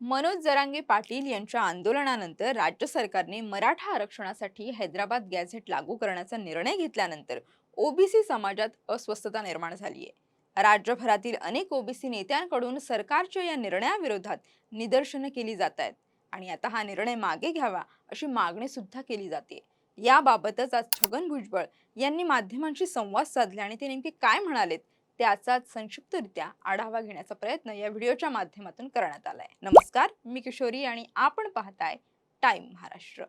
मनोज जरांगे पाटील यांच्या आंदोलनानंतर राज्य सरकारने मराठा आरक्षणासाठी हैदराबाद गॅझेट लागू करण्याचा निर्णय घेतल्यानंतर ओबीसी समाजात अस्वस्थता निर्माण झाली आहे. राज्यभरातील अनेक ओबीसी नेत्यांकडून सरकारच्या या निर्णयाविरोधात निदर्शनं केली जात आहेत आणि आता हा निर्णय मागे घ्यावा अशी मागणी सुद्धा केली जाते. याबाबतच आज छगन भुजबळ यांनी माध्यमांशी संवाद साधला आणि ते नेमके काय म्हणालेत त्याचाच संक्षिप्तरित्या आढावा घेण्याचा प्रयत्न या व्हिडिओच्या माध्यमातून करण्यात आलाय. नमस्कार मी किशोरी आणि आपण पाहताय टाइम महाराष्ट्र.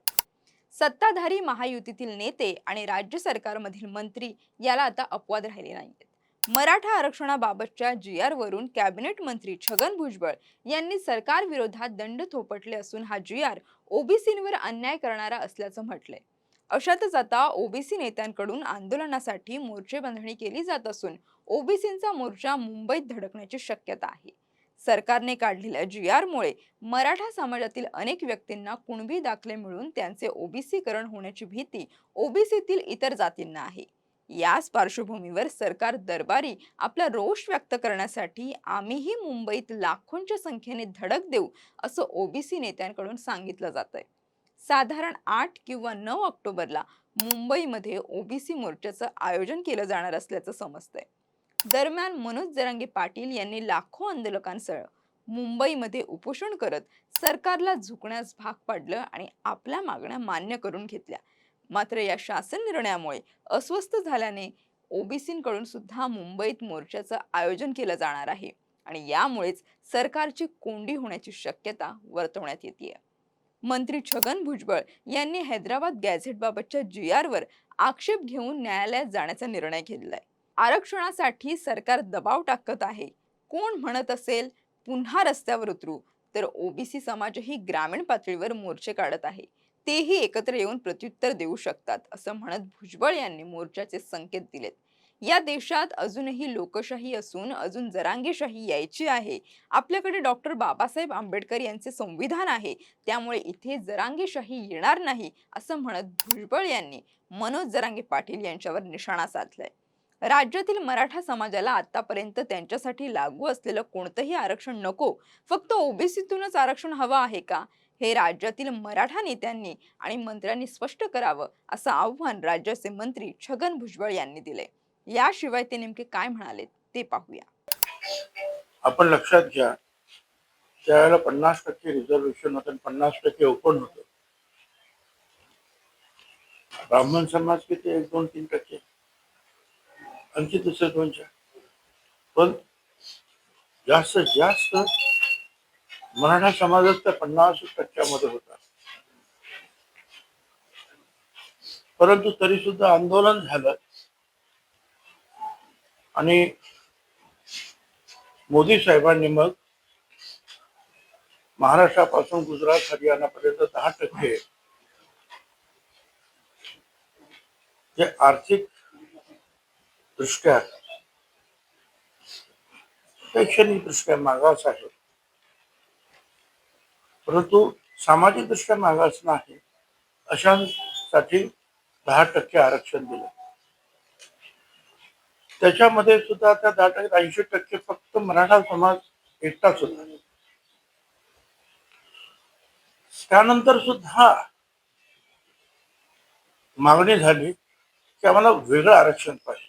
सत्ताधारी महायुतीतील नेते आणि राज्य सरकारमधील मंत्री याला आता अपवाद राहिले नाहीत मराठा आरक्षणाबाबतच्या जी आर वरून कॅबिनेट मंत्री छगन भुजबळ यांनी सरकार विरोधात दंड थोपटले असून हा जी आर ओबीसींवर अन्याय करणारा असल्याचं म्हटलंय. अशातच आता ओबीसी नेत्यांकडून आंदोलनासाठी मोर्चे बांधणी केली जात असून ओबीसींचा मोर्चा मुंबईत धडकण्याची शक्यता आहे. सरकारने काढलेल्या जी आरमुळे मराठा समाजातील अनेक व्यक्तींना कुणबी दाखले मिळून त्यांचे ओबीसीकरण होण्याची भीती ओबीसीतील इतर जातींना आहे. याच पार्श्वभूमीवर सरकार दरबारी आपला रोष व्यक्त करण्यासाठी आम्हीही मुंबईत लाखोंच्या संख्येने धडक देऊ असं ओबीसी नेत्यांकडून सांगितलं जात आहे साधारण आठ किंवा नऊ ऑक्टोबरला मुंबईमध्ये ओबीसी मोर्चाचं आयोजन केलं जाणार असल्याचं समजतंय. दरम्यान मनोज जरांगे पाटील यांनी लाखो आंदोलकांसह मुंबईमध्ये उपोषण करत सरकारला झुकण्यास भाग पाडलं आणि आपल्या मागण्या मान्य करून घेतल्या. मात्र या शासन निर्णयामुळे अस्वस्थ झाल्याने ओबीसींकडून सुद्धा मुंबईत मोर्चाचं आयोजन केलं जाणार आहे आणि यामुळेच सरकारची कोंडी होण्याची शक्यता वर्तवण्यात येते मंत्री छगन भुजबळ यांनी हैदराबाद गॅझेटबाबतच्या जी आरवर आक्षेप घेऊन न्यायालयात जाण्याचा निर्णय घेतलाय. आरक्षणासाठी सरकार दबाव टाकत आहे. कोण म्हणत असेल पुन्हा रस्त्यावर उतरू. तर ओबीसी समाजही ग्रामीण पातळीवर मोर्चे काढत आहे. तेही एकत्र येऊन प्रत्युत्तर देऊ शकतात असं म्हणत भुजबळ यांनी मोर्चाचे संकेत दिलेत. या देशात अजूनही लोकशाही असून अजून जरांगेशाही यायची आहे. आपल्याकडे डॉक्टर बाबासाहेब आंबेडकर यांचे संविधान आहे. त्यामुळे इथे जरांगेशाही येणार नाही असं म्हणत भुजबळ यांनी मनोज जरांगे पाटील यांच्यावर निशाणा साधलाय. राज्यातील मराठा समाजाला आतापर्यंत त्यांच्यासाठी लागू असलेलं कोणतंही आरक्षण नको. फक्त ओबीसीतूनच आरक्षण हवं आहे का? हे राज्यातील मराठा नेत्यांनी आणि मंत्र्यांनी स्पष्ट करावं असं आव्हान राज्याचे मंत्री छगन भुजबळ यांनी दिले याशिवाय ते नेमके काय म्हणाले ते पाहूया. आपण लक्षात घ्या त्यावेळेला पन्नास टक्के रिझर्वेशन होतं पन्नास टक्के ओपन होत. ब्राह्मण समाज किती एक दोन तीन टक्के. आणखी दुसरे दोन चार. पण जास्तीत जास्त मराठा समाजात त्या पन्नास टक्क्यामध्ये होता. परंतु तरी सुद्धा आंदोलन झालं. आणि मोदी साहेबांनी मग महाराष्ट्रापासून गुजरात हरियाणापर्यंत दहा टक्के जे आर्थिक दृष्ट्या शैक्षणिक दृष्ट्या मागास आहे. परंतु सामाजिक दृष्ट्या मागास नाही अशांसाठी दहा टक्के आरक्षण दिलं. त्याच्यामध्ये सुद्धा त्या दहा टक्के ऐंशी टक्के फक्त मराठा समाज एकटाच होता त्यानंतर सुद्धा मागणी झाली की आम्हाला वेगळं आरक्षण पाहिजे.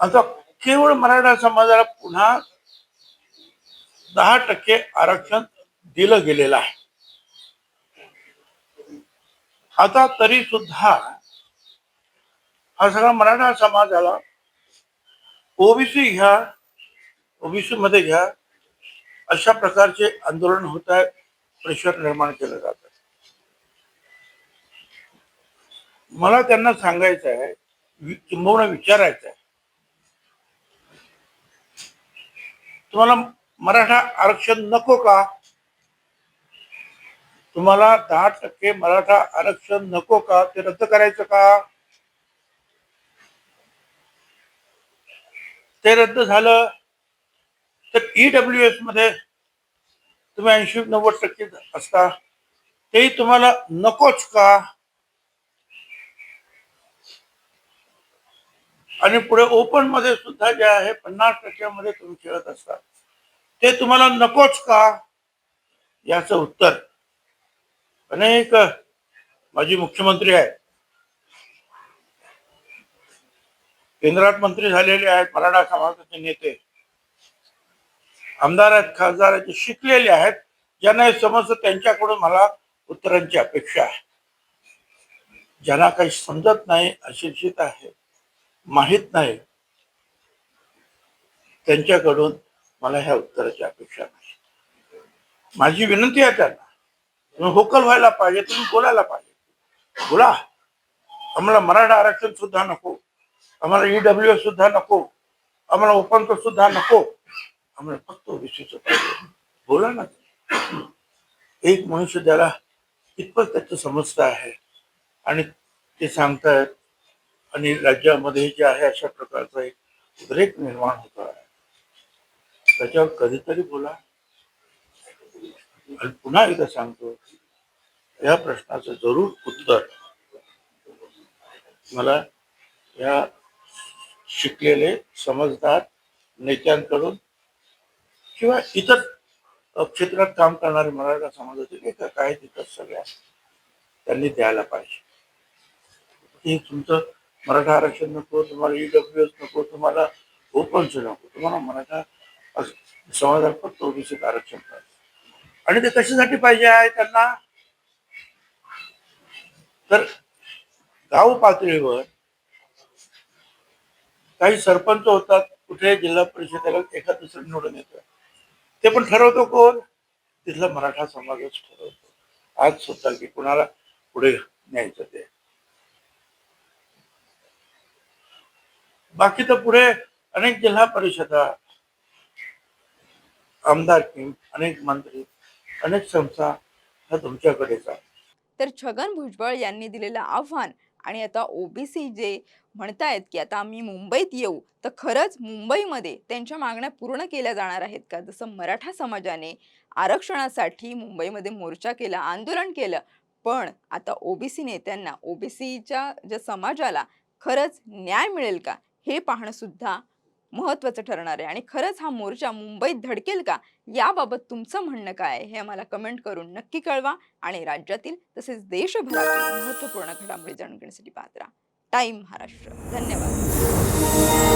आता केवळ मराठा समाजाला पुन्हा दहा टक्के आरक्षण दिलं गेलेलं आहे. आता तरी सुद्धा हा सगळा मराठा समाजाला ओबीसी घ्या ओबीसी मध्ये घ्या अशा प्रकारचे आंदोलन होत आहे प्रेशर निर्माण केलं जात आहे. मला त्यांना सांगायचं आहे किंबहुना विचारायचं आहे. तुम्हाला मराठा आरक्षण नको का? तुम्हाला दहा टक्के मराठा आरक्षण नको का? ते रद्द करायचं का? ते रद्द झालं तर ई डब्ल्यू मध्ये तुम्ही ऐंशी नव्वद टक्के असता. तेही तुम्हाला नकोच का? आणि पुढे ओपनमध्ये सुद्धा जे आहे पन्नास टक्क्यामध्ये तुम्ही खेळत असता. ते तुम्हाला नकोच का? याचं उत्तर अनेक माजी मुख्यमंत्री आहेत. केंद्रात मंत्री झालेले आहेत मराठा समाजाचे नेते. आमदार आहेत खासदार आहेत जे शिकलेले आहेत ज्यांना हे समजतं त्यांच्याकडून मला उत्तरांची अपेक्षा आहे. ज्यांना काही समजत नाही अशिक्षित आहे माहीत नाही त्यांच्याकडून मला ह्या उत्तराची अपेक्षा नाही. माझी विनंती आहे त्यांना तुम्ही होकल व्हायला पाहिजे तुम्ही बोलायला पाहिजे. बोला. आम्हाला मराठा आरक्षण सुद्धा नको. आम्हाला ईडब्ल्यू एस सुद्धा नको. आम्हाला ओपन सुद्धा नको. आम्हाला फक्त ओबीसीचं बोला ना. एक मनुष्य ज्याला कितपत त्याचं समजता आहे आणि ते सांगतायत आणि राज्यामध्ये जे आहे अशा प्रकारचा एक उद्रेक निर्माण होतो आहे. त्याच्यावर कधीतरी बोला. आणि पुन्हा एकदा सांगतो या प्रश्नाचं जरूर उत्तर. मला या शिकलेले समजदार नेत्यांकडून किंवा इतर क्षेत्रात काम करणारे मराठा समाजाचे एक काय तिथं सगळ्या त्यांनी द्यायला पाहिजे. हे तुमचं मराठा आरक्षण नको तुम्हाला ईडब्ल्यू एस नको तुम्हाला ओपनचं नको तुम्हाला मराठा अस- समाजात फक्त ओबीसी आरक्षण पाहिजे. आणि ते कशासाठी पाहिजे आहे त्यांना? तर गाव पातळीवर काही सरपंच होतात कुठे जिल्हा परिषदेला एका दुसरं निवडून येतं. ते पण ठरवतो कोण? तिथला मराठा समाजच ठरवतो. आज सुद्धा की कुणाला पुढे न्यायचं ते. बाकी तर पुढे अनेक जिल्हा परिषदा आमदार अनेक मंत्री अनेक संस्था ह्या तुमच्याकडेच तर छगन भुजबळ यांनी दिलेलं आव्हान आणि आता ओबीसी जे म्हणतायत की आता आम्ही मुंबईत येऊ तर खरंच मुंबईमध्ये त्यांच्या मागण्या पूर्ण केल्या जाणार आहेत का? जसं मराठा समाजाने आरक्षणासाठी मुंबईमध्ये मोर्चा केला आंदोलन केलं पण आता ओबीसी नेत्यांना ओबीसीच्या ज्या समाजाला खरंच न्याय मिळेल का? हे पाहणंसुद्धा महत्त्वाचं ठरणार आहे. आणि खरंच हा मोर्चा मुंबईत धडकेल का? याबाबत तुमचं म्हणणं काय हे आम्हाला कमेंट करून नक्की कळवा. आणि राज्यातील तसेच देशभरातील महत्त्वपूर्ण घडामोडी जाणून घेण्यासाठी पाहत राहा. टाईम महाराष्ट्र. धन्यवाद.